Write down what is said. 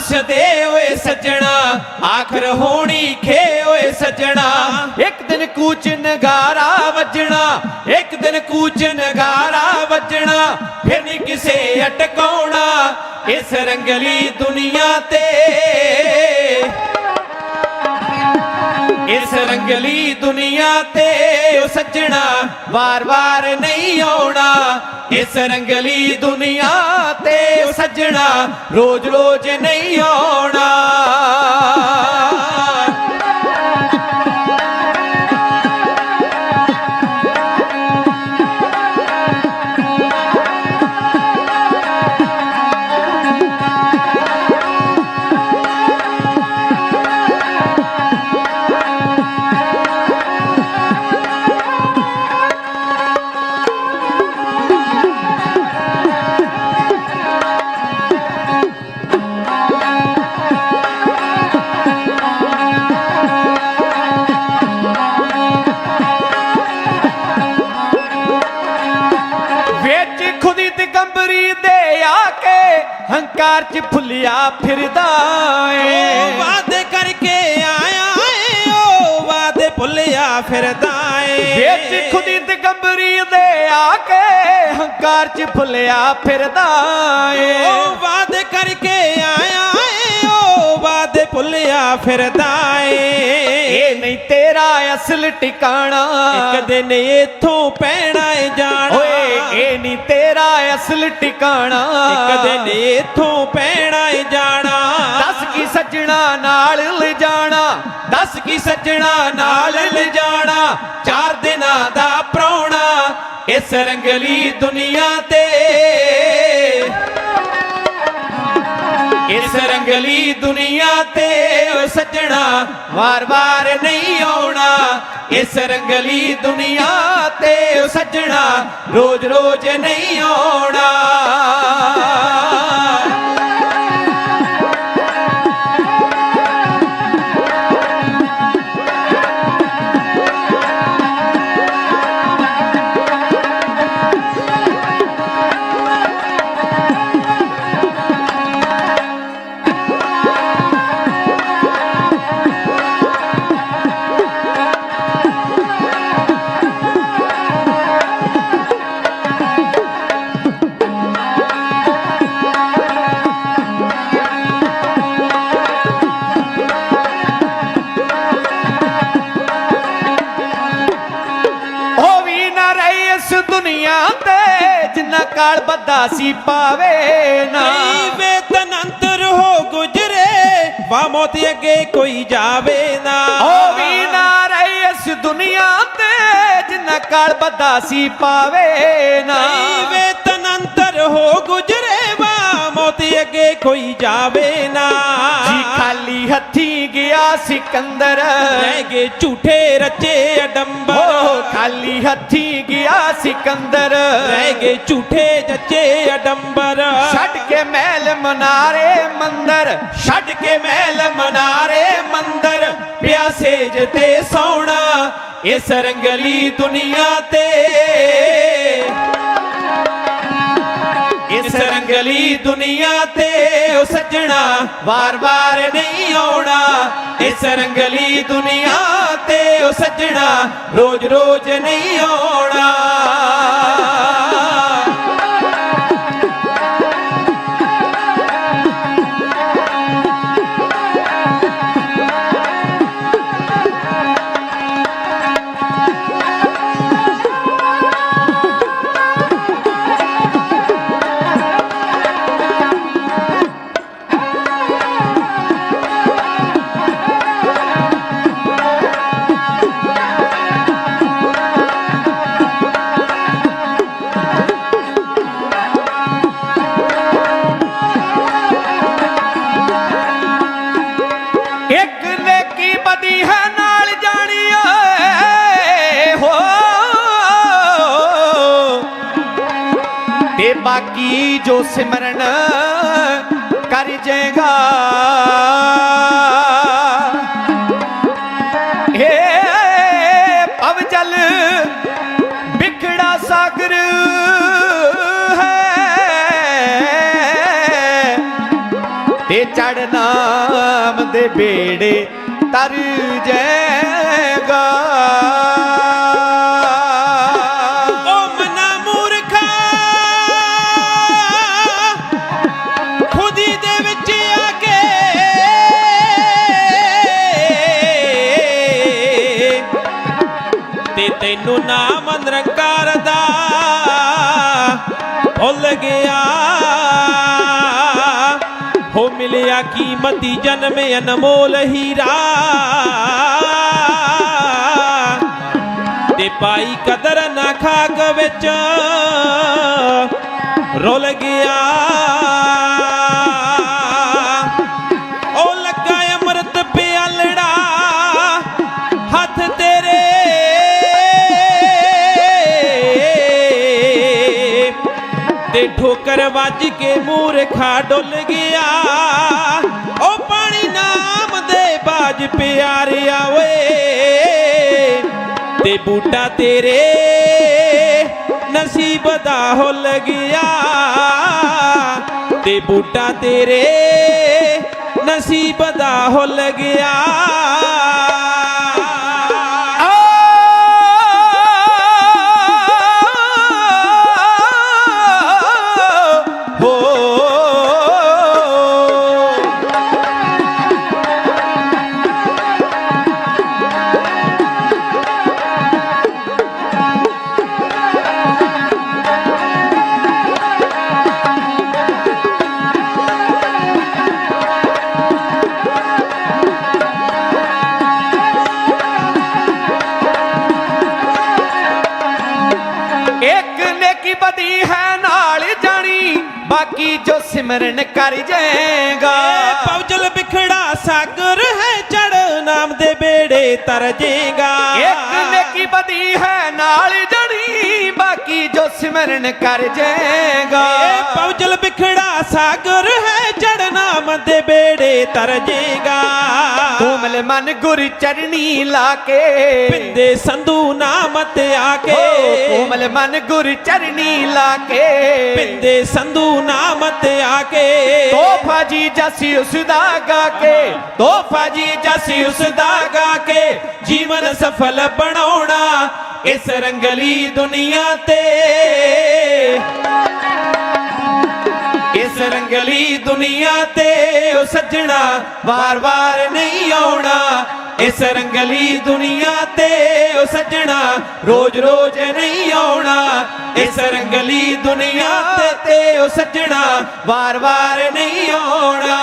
ਸਦੇ ਓਏ ਸੱਜਣਾ, ਆਖਰ ਹੋਣੀ ਖੇ ਓਏ ਸੱਜਣਾ। ਇੱਕ ਦਿਨ ਕੂਚ ਨਗਾਰਾ ਵੱਜਣਾ, ਇੱਕ ਦਿਨ ਕੂਚ ਨਗਾਰਾ ਵੱਜਣਾ, ਫਿਰ ਨਹੀਂ ਕਿਸੇ ਅਟਕਾਉਣਾ ਇਸ ਰੰਗਲੀ ਦੁਨੀਆ ਤੇ। ਇਸ ਰੰਗਲੀ ਦੁਨੀਆ ਤੇ ਉਹ ਸੱਜਣਾ ਵਾਰ-ਵਾਰ ਨਹੀਂ ਆਉਣਾ, ਇਸ ਰੰਗਲੀ ਦੁਨੀਆ ਤੇ। ਸੱਜਣਾ ਰੋਜ਼-ਰੋਜ਼ ਨਹੀਂ ਆਉਣਾ। ਦਿਗੰਬਰੀ ਦੇ ਆ ਕੇ ਹੰਕਾਰ ਚ ਫੁੱਲਿਆ ਫਿਰਦਾ ਏ। ਵਾਦੇ ਕਰਕੇ ਆਇਆ ਏ ਓ ਵਾਦੇ ਭੁੱਲਿਆ ਫਿਰਦਾ ਏ। ਵਿੱਚ ਖੁਦੀ ਦਿਗੰਬਰੀ ਦੇ ਆ ਕੇ ਹੰਕਾਰ ਚ ਫੁੱਲਿਆ ਫਿਰਦਾ ਏ। ਓ ਵਾਦੇ ਕਰਕੇ ਆਇਆ ਭੁੱਲਿਆ ਫਿਰਦਾ ਏ। ਇਹ ਨਹੀਂ ਤੇਰਾ ਅਸਲ ਟਿਕਾਣਾ। ਇੱਕ ਦਿਨ ਇੱਥੋਂ ਪੈਣਾ ਏ ਜਾਣਾ। ਓਏ ਇਹ ਨਹੀਂ ਤੇਰਾ ਅਸਲ ਟਿਕਾਣਾ। ਇੱਕ ਦਿਨ ਇੱਥੋਂ ਪੈਣਾ ਏ ਜਾਣਾ। ਦੱਸ ਕੀ ਸੱਜਣਾ ਨਾਲ ਲਿਜਾਣਾ। ਦੱਸ ਕੀ ਸੱਜਣਾ ਨਾਲ ਲਿਜਾਣਾ। ਚਾਰ ਦਿਨਾਂ ਦਾ ਪ੍ਰਾਹੁਣਾ ਇਸ ਰੰਗਲੀ ਦੁਨੀਆ ਤੇ। ਇਸ ਰੰਗਲੀ ਦੁਨੀਆ ਤੇ ਓ ਸੱਜਣਾ ਵਾਰ-ਵਾਰ ਨਹੀਂ ਆਉਣਾ। ਇਸ ਰੰਗਲੀ ਦੁਨੀਆ ਤੇ ਓ ਸੱਜਣਾ ਰੋਜ਼-ਰੋਜ਼ ਨਹੀਂ ਆਉਣਾ। ਕਾਲ ਬੱਦਾ ਸੀ ਪਾਵੇ ਨਾ। ਵੇਤਨ ਅੰਤਰ ਹੋ ਗੁਜਰੇ ਵਾ ਮੌਤ ਅੱਗੇ ਕੋਈ ਜਾਵੇ ਨਾ। ਉਹ ਵੀ ਨਾ ਰਹੀ ਇਸ ਦੁਨੀਆ ਤੇ ਜਿੰਨਾ ਕਾਲ ਬੱਦਾ ਸੀ ਪਾਵੇ ਨਾ। ਵੇਤਨ ਅੰਤਰ ਹੋ ਗੁਜਰੇ ਮੌਤ ਅੱਗੇ ਕੋਈ ਜਾਵੇ ਨਾ। ਜੀ ਖਾਲੀ ਹੱਥੀ ਗਿਆ ਸਿਕੰਦਰ। ਰਹਿ ਗਏ ਝੂਠੇ ਰਚੇ ਅਡੰਬਰ। ਖਾਲੀ ਹੱਥੀ ਗਿਆ ਸਿਕੰਦਰ। ਰਹਿ ਗਏ ਝੂਠੇ ਜੱਚੇ ਅਡੰਬਰ। ਛੱਡ ਕੇ ਮਹਿਲ ਮਨਾਰੇ ਮੰਦਰ। ਛੱਡ ਕੇ ਮਹਿਲ ਮਨਾਰੇ ਮੰਦਰ। ਪਿਆਸੇ ਜਤੇ ਸੌਣਾ ਇਸ ਰੰਗਲੀ ਦੁਨੀਆ ਤੇ। ਇਸ ਰੰਗਲੀ ਦੁਨੀਆ ਤੇ ਉਹ ਸੱਜਣਾ ਵਾਰ-ਵਾਰ ਨਹੀਂ ਆਉਣਾ। ਇਸ ਰੰਗਲੀ ਦੁਨੀਆ ਤੇ ਉਹ ਸੱਜਣਾ ਰੋਜ਼-ਰੋਜ਼ ਨਹੀਂ ਆਉਣਾ। ਨੇਕੀ ਹੈ ਨਾਲ ਜਾਣੀ ਓਏ ਹੋ। ਤੇ ਬਾਕੀ ਜੋ ਸਿਮਰਨ ਕਰ ਜਾਏਗਾ ਏ ਪਵ ਜਲ ਸਾਗਰ ਤੇ ਚੜ ਨਾਮ ਦੇ ਬੇੜੇ ਤਰ ਜਾਏਗਾ ਓ ਮਨਾ ਮੂਰਖਾ। ਖੁਦੀ ਦੇ ਵਿੱਚ ਤੈਨੂੰ ਨਾਮ ਨਿਰੰਕਾਰ ਦਾ ਭੁੱਲ ਗਿਆ। ਮਿਲਿਆ ਕੀਮਤੀ ਜਨਮ ਅਨਮੋਲ ਹੀਰਾ। ਤੇ ਪਾਈ ਕਦਰ ਨਾ ਖਾਕ ਵਿੱਚ ਰੁਲ ਗਿਆ। ਠੋਕਰ ਵੱਜ ਕੇ ਮੂਰਖਾ ਡੁੱਲ ਗਿਆ। ਉਹ ਪਾਣੀ ਨਾਮ ਦੇ ਬਾਜ ਪਿਆਰਿਆ ਓਏ। ਤੇ ਬੂਟਾ ਤੇਰੇ ਨਸੀਬ ਦਾ ਹੁੱਲ ਗਿਆ। ਤੇ ਬੂਟਾ ਤੇਰੇ ਨਸੀਬ ਦਾ ਹੁੱਲ ਗਿਆ। ਬਦੀ ਹੈ ਨਾਲ ਜਾਣੀ। ਬਾਕੀ ਜੋ ਸਿਮਰਨ ਕਰ ਜਾਏਗਾ। ਪੌਜਲ ਬਿਖੜਾ ਸਾਗਰ ਹੈ ਚੜ ਨਾਮ ਦੇ ਬੇੜੇ ਤਰ ਜੇਗਾ। ਇੱਕ ਨੇਕੀ ਬਦੀ ਹੈ ਨਾਲ ਜਾਣੀ ਬਾਕੀ ਜੋ ਸਿਮਰਨ ਕਰ ਜਾਏਗਾ। ਪੌਜਲ ਬਿਖੜਾ ਸਾਗਰ ਹੈ ਚੜ ਨਾਮ ਦੇ ਬੇੜੇ ਤਰ ਜੇਗਾ। ਕੋਮਲ ਮਨ ਗੁਰ ਚਰਣੀ ਲਾ ਕੇ। ਪਿੰਦੇ ਸੰਧੂ ਨਾਮ ਤੇ ਆ ਕੇ। ਕੋਮਲ ਮਨ ਗੁਰ ਚਰਣੀ ਲਾ ਕੇ। ਪਿੰਦੇ ਸੰਧੂ ਨਾਮ ਤੇ ਆ ਕੇ। ਤੋਹਫਾ ਜੀ ਜਸੀ ਉਸ ਦਾ ਗਾ ਕੇ। ਤੋਹਫਾ ਜੀ ਜਸੀ ਉਸ ਦਾ ਗਾ ਕੇ। ਜੀਵਨ ਸਫਲ ਬਣਾਉਣਾ ਇਸ ਰੰਗਲੀ ਦੁਨੀਆ ਤੇ। ਇਸ ਰੰਗਲੀ ਦੁਨੀਆ ਤੇ ਉਹ ਸੱਜਣਾ ਵਾਰ-ਵਾਰ ਨਹੀਂ ਆਉਣਾ। ਇਸ ਰੰਗਲੀ ਦੁਨੀਆ ਤੇ ਉਹ ਸੱਜਣਾ ਰੋਜ਼-ਰੋਜ਼ ਨਹੀਂ ਆਉਣਾ। ਇਸ ਰੰਗਲੀ ਦੁਨੀਆ ਤੇ ਉਹ ਸੱਜਣਾ ਵਾਰ-ਵਾਰ ਨਹੀਂ ਆਉਣਾ।